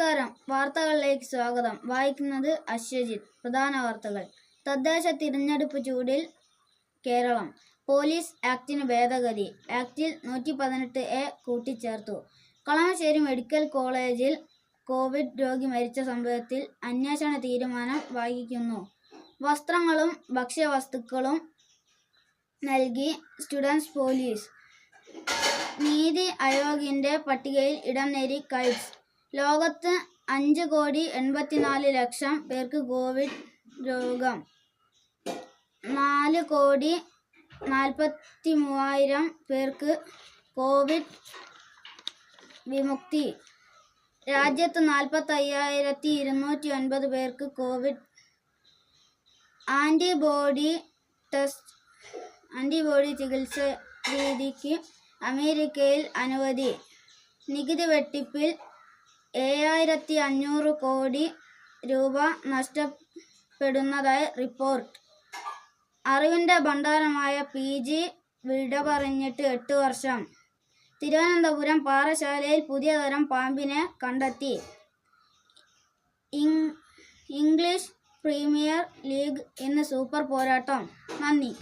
വാർത്തകളിലേക്ക് സ്വാഗതം. വായിക്കുന്നത് അശ്വജിത് പ്രധാന വാർത്തകൾ. തദ്ദേശ തിരഞ്ഞെടുപ്പ് ചൂടിൽ കേരളം. പോലീസ് ആക്ടിന് ഭേദഗതി. ആക്ടിൽ നൂറ്റി പതിനെട്ട് എ കൂട്ടിച്ചേർത്തു. കളമശ്ശേരി മെഡിക്കൽ കോളേജിൽ കോവിഡ് രോഗി മരിച്ച സംഭവത്തിൽ അന്വേഷണ തീരുമാനം വായിക്കുന്നു വസ്ത്രങ്ങളും ഭക്ഷ്യവസ്തുക്കളും നൽകി സ്റ്റുഡൻസ് പോലീസ്. നീതി ആയോഗിന്റെ പട്ടികയിൽ ഇടം നേടി കൈറ്റ്സ്. ലോകത്ത് അഞ്ച് കോടി എൺപത്തിനാല് ലക്ഷം പേർക്ക് കോവിഡ് രോഗം. നാല് കോടി നാൽപ്പത്തി മൂവായിരം പേർക്ക് കോവിഡ് വിമുക്തി. രാജ്യത്ത് നാൽപ്പത്തി അയ്യായിരത്തി ഇരുന്നൂറ്റി ഒൻപത് പേർക്ക് കോവിഡ് ആന്റിബോഡി ടെസ്റ്റ് ആന്റിബോഡി ചികിത്സ രീതിക്ക് അമേരിക്കയിൽ അനുമതി. നികുതി വെട്ടിപ്പിൽ ഏഴായിരത്തി അഞ്ഞൂറ് കോടി രൂപ നഷ്ടപ്പെടുന്നതായി റിപ്പോർട്ട്. അറിവിന്റെ ഭണ്ഡാരമായ പി. ജി. വിട പറഞ്ഞിട്ട് എട്ട് വർഷം. തിരുവനന്തപുരം പാറശാലയിൽ പുതിയ തരം പാമ്പിനെ കണ്ടെത്തി. ഇംഗ് ഇംഗ്ലീഷ് പ്രീമിയർ ലീഗ് ഇന്ന് സൂപ്പർ പോരാട്ടം. നന്ദി.